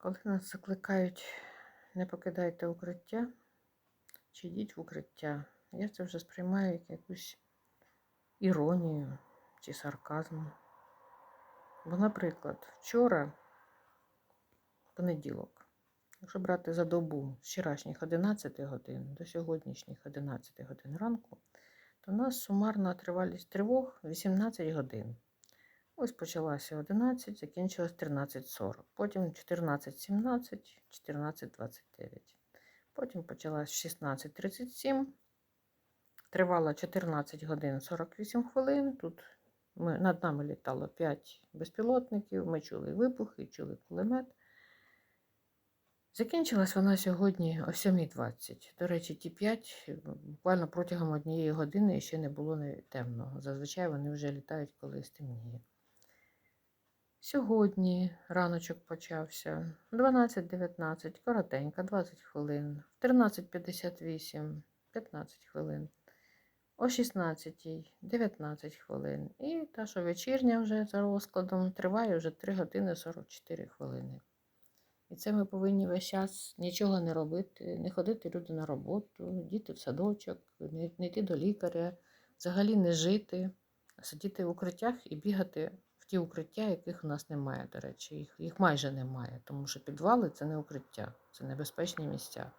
Коли нас закликають не покидайте укриття чи йдіть в укриття, я це вже сприймаю як якусь іронію чи сарказм. Бо, наприклад, вчора, понеділок, якщо брати за добу з вчорашніх 11 годин до сьогоднішніх 11 годин ранку, то у нас сумарна тривалість тривог 18 годин. Ось почалася 11, закінчилась 13.40. Потім 14.17, 14.29. Потім почалась 16.37. Тривала 14 годин 48 хвилин. Тут ми, над нами літало 5 безпілотників, ми чули вибухи, чули кулемет. Закінчилась вона сьогодні о 7.20. До речі, ті 5 буквально протягом однієї години ще не було темного. Зазвичай вони вже літають, коли стемніє. Сьогодні раночок почався. 12.19, коротенько, 20 хвилин. В 13.58, 15 хвилин. О 16 19 хвилин. І та, що вечірня вже за розкладом, триває вже 3 години 44 хвилини. І це ми повинні весь час нічого не робити, не ходити люди на роботу, діти в садочок, не, йти до лікаря, взагалі не жити, сидіти в укриттях і бігати ті укриття, яких у нас немає, до речі. Їх, їх майже немає, тому що підвали це не укриття, це небезпечні місця.